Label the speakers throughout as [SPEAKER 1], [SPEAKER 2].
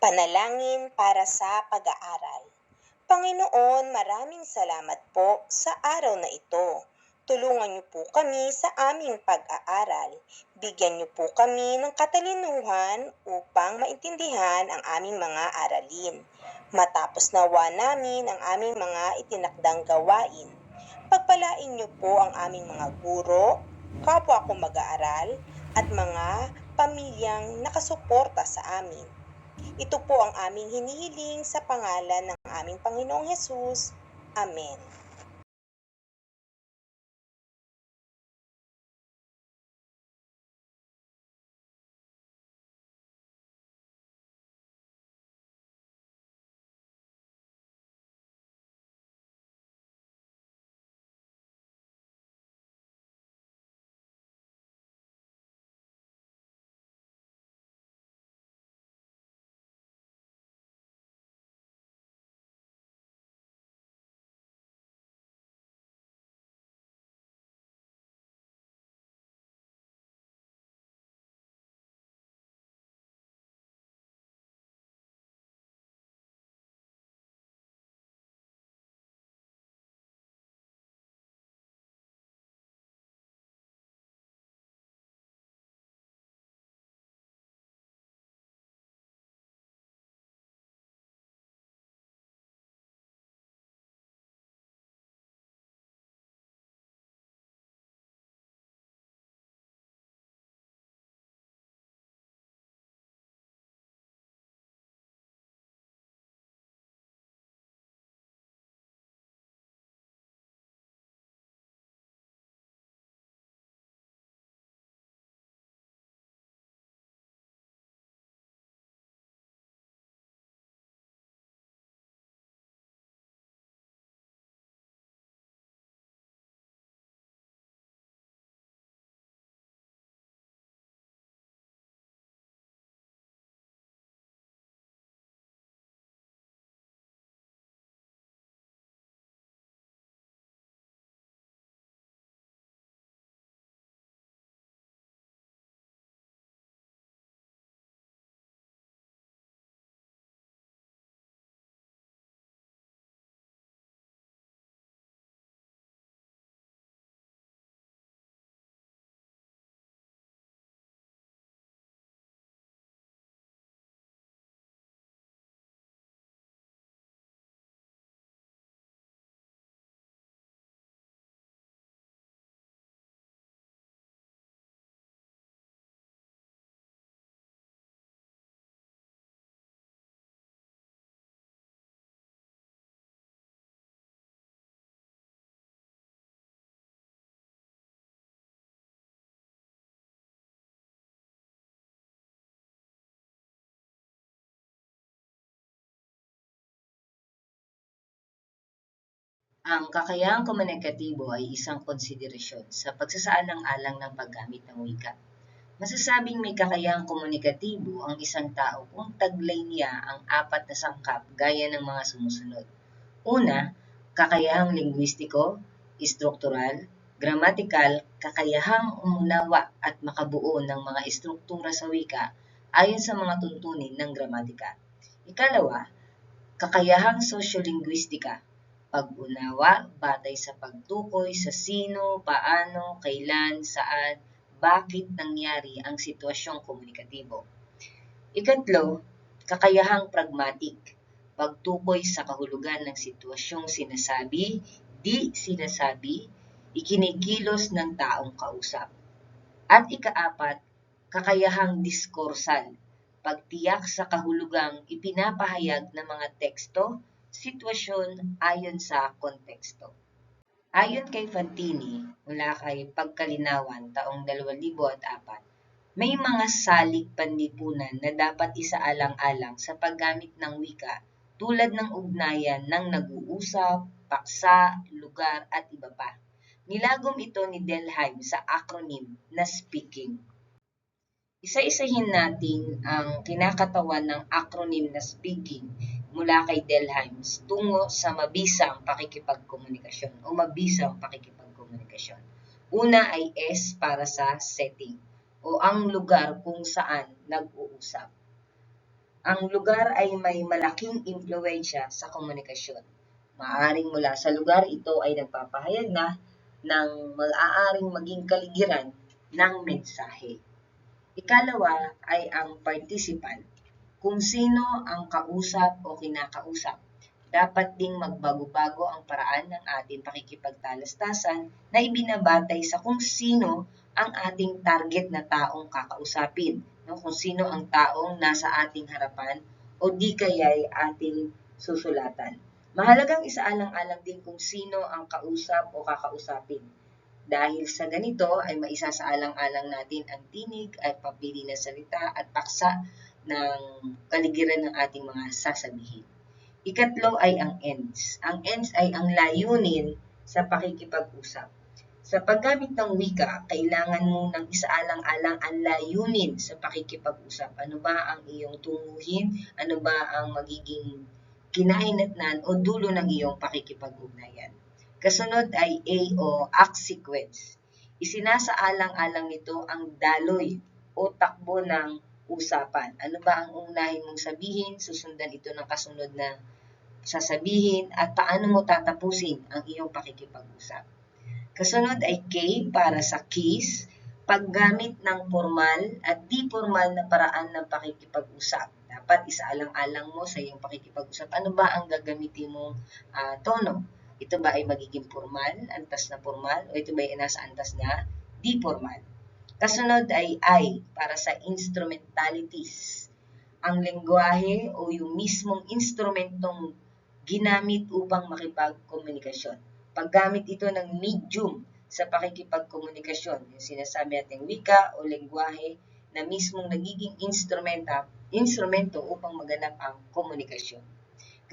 [SPEAKER 1] Panalangin para sa pag-aaral. Panginoon, maraming salamat po sa araw na ito. Tulungan niyo po kami sa aming pag-aaral. Bigyan niyo po kami ng katalinuhan upang maintindihan ang aming mga aralin. Matapos nawa namin ang aming mga itinakdang gawain. Pagpalain niyo po ang aming mga guro, kapwa ko mag-aaral, at mga pamilyang nakasuporta sa amin. Ito po ang aming hinihiling sa pangalan ng aming Panginoong Hesus. Amen.
[SPEAKER 2] Ang kakayahang komunikatibo ay isang konsiderasyon sa pagsasaalang-alang ng paggamit ng wika. Masasabing may kakayahang komunikatibo ang isang tao kung taglay niya ang apat na sangkap gaya ng mga sumusunod. Una, kakayahang lingwistiko, istruktural, gramatikal, kakayahang umunawa at makabuo ng mga istruktura sa wika ayon sa mga tuntunin ng gramatika. Ikalawa, kakayahang sosyolingwistika, pag-unawa batay sa pagtukoy sa sino, paano, kailan, saan, bakit nangyari ang sitwasyong komunikatibo. Ikatlo, kakayahang pragmatic, pagtukoy sa kahulugan ng sitwasyong sinasabi, di sinasabi, ikinikilos ng taong kausap. At ikaapat, kakayahang diskursal, pagtiyak sa kahulugang ipinapahayag ng mga teksto, sitwasyon ayon sa konteksto. Ayon kay Fantini, mula kay Pagkalinawan taong 2004, may mga salik panlipunan na dapat isaalang-alang sa paggamit ng wika tulad ng ugnayan ng nag-uusap, paksa, lugar at iba pa. Nilagom ito ni Delheim sa acronym na speaking. Isa-isahin natin ang kinakatawan ng acronym na speaking mula kay Delheim tungo sa mabisang pakikipagkomunikasyon o mabisang pakikipagkomunikasyon. Una ay S para sa setting o ang lugar kung saan nag-uusap. Ang lugar ay may malaking impluensya sa komunikasyon. Maaring mula sa lugar ito ay nagpapahayag na ng maaaring maging kaligiran ng mensahe. Ikalawa ay ang participant. Kung sino ang kausap o kinakausap. Dapat ding magbago-bago ang paraan ng ating pakikipagtalastasan na ibinabatay sa kung sino ang ating target na taong kakausapin, no? kung sino ang taong nasa ating harapan o di kaya'y ating susulatan. Mahalagang isaalang-alang din kung sino ang kausap o kakausapin. Dahil sa ganito ay maisasaalang-alang natin ang tinig at papili na salita at paksa ng kaligiran ng ating mga sasabihin. Ikatlo ay ang ends. Ang ends ay ang layunin sa pakikipag-usap. Sa paggamit ng wika, kailangan mo ng isaalang-alang ang layunin sa pakikipag-usap. Ano ba ang iyong tunguhin? Ano ba ang magiging kinahinatnan o dulo ng iyong pakikipag-ugnayan? Kasunod ay A o act sequence. Isinasaalang-alang nito ang daloy o takbo ng usapan. Ano ba ang unahin mong sabihin? Susundan ito ng kasunod na sasabihin at paano mo tatapusin ang iyong pakikipag-usap. Kasunod ay K para sa keys, paggamit ng formal at di formal na paraan ng pakikipag-usap. Dapat isaalang-alang mo sa iyong pakikipag-usap. Ano ba ang gagamitin mong uh, tono? Ito ba ay magiging formal, antas na formal, o ito ba ay nasa antas na di formal? Kasunod ay I para sa instrumentalities. Ang lengguwahe o yung mismong instrumentong ginamit upang makipagkomunikasyon. Paggamit ito ng medium sa pakikipagkomunikasyon, yung sinasabi natin wika o lengguwahe na mismong nagiging instrumenta, instrumento upang maganap ang komunikasyon.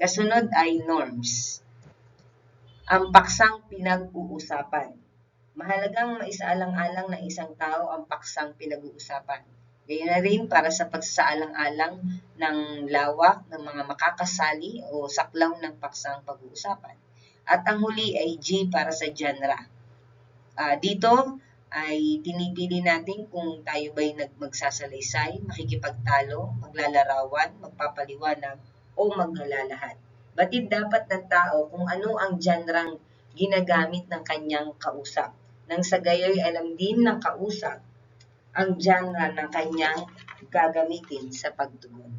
[SPEAKER 2] Kasunod ay norms. Ang paksang pinag-uusapan mahalagang maisaalang-alang ng isang tao ang paksang pinag-uusapan. Gayon na rin para sa pagsaalang-alang ng lawak ng mga makakasali o saklaw ng paksang pag-uusapan. At ang huli ay G para sa genre. Uh, dito ay tinipili natin kung tayo ba'y magsasalaysay, makikipagtalo, maglalarawan, magpapaliwanag, o maglalalahat. Batid dapat ng tao kung ano ang genre ginagamit ng kanyang kausap nang sa gayoy alam din ng kausap ang genre ng kanyang gagamitin sa pagtugon.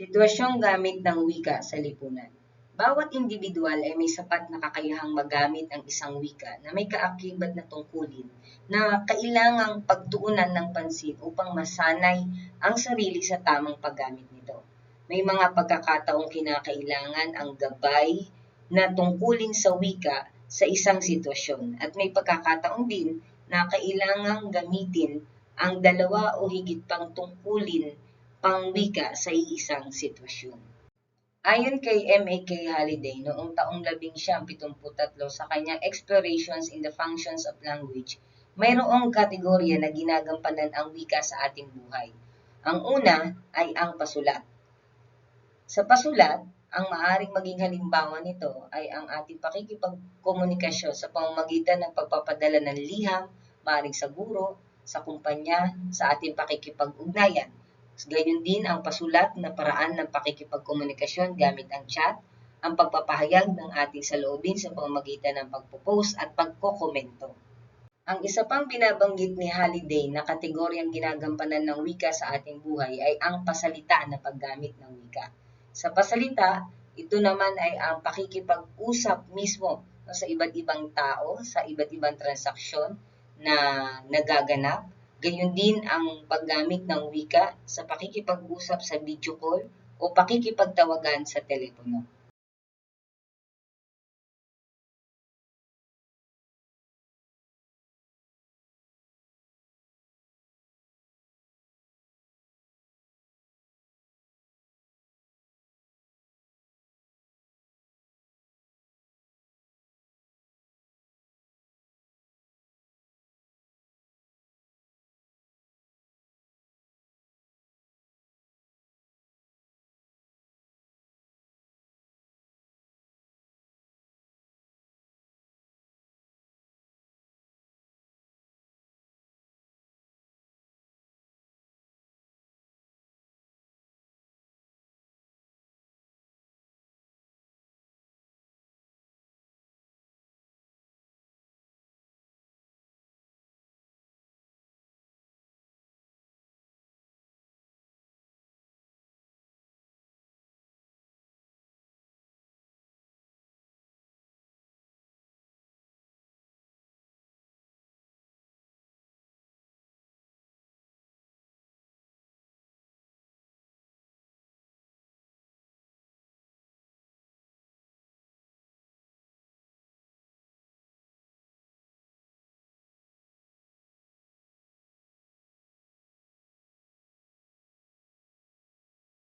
[SPEAKER 2] Sitwasyong gamit ng wika sa lipunan. Bawat individual ay may sapat na kakayahang magamit ang isang wika na may kaakibat na tungkulin na kailangang pagtuunan ng pansin upang masanay ang sarili sa tamang paggamit nito. May mga pagkakataong kinakailangan ang gabay na tungkulin sa wika sa isang sitwasyon at may pagkakataong din na kailangang gamitin ang dalawa o higit pang tungkulin pang wika sa iisang sitwasyon. Ayon kay M.A.K. Halliday noong taong 1973 sa kanyang Explorations in the Functions of Language, mayroong kategorya na ginagampanan ang wika sa ating buhay. Ang una ay ang pasulat. Sa pasulat, ang maaring maging halimbawa nito ay ang ating pakikipagkomunikasyon sa pamamagitan ng pagpapadala ng liham, maaring sa guro, sa kumpanya, sa ating pakikipag-ugnayan Gayon din ang pasulat na paraan ng pakikipagkomunikasyon gamit ang chat, ang pagpapahayag ng ating saloobin sa pamamagitan ng pagpo-post at pagkokomento. Ang isa pang binabanggit ni Halliday na kategoryang ginagampanan ng wika sa ating buhay ay ang pasalita na paggamit ng wika. Sa pasalita, ito naman ay ang pakikipag-usap mismo sa iba't ibang tao, sa iba't ibang transaksyon na nagaganap Gayon din ang paggamit ng wika sa pakikipag-usap sa video call o pakikipagtawagan sa telepono.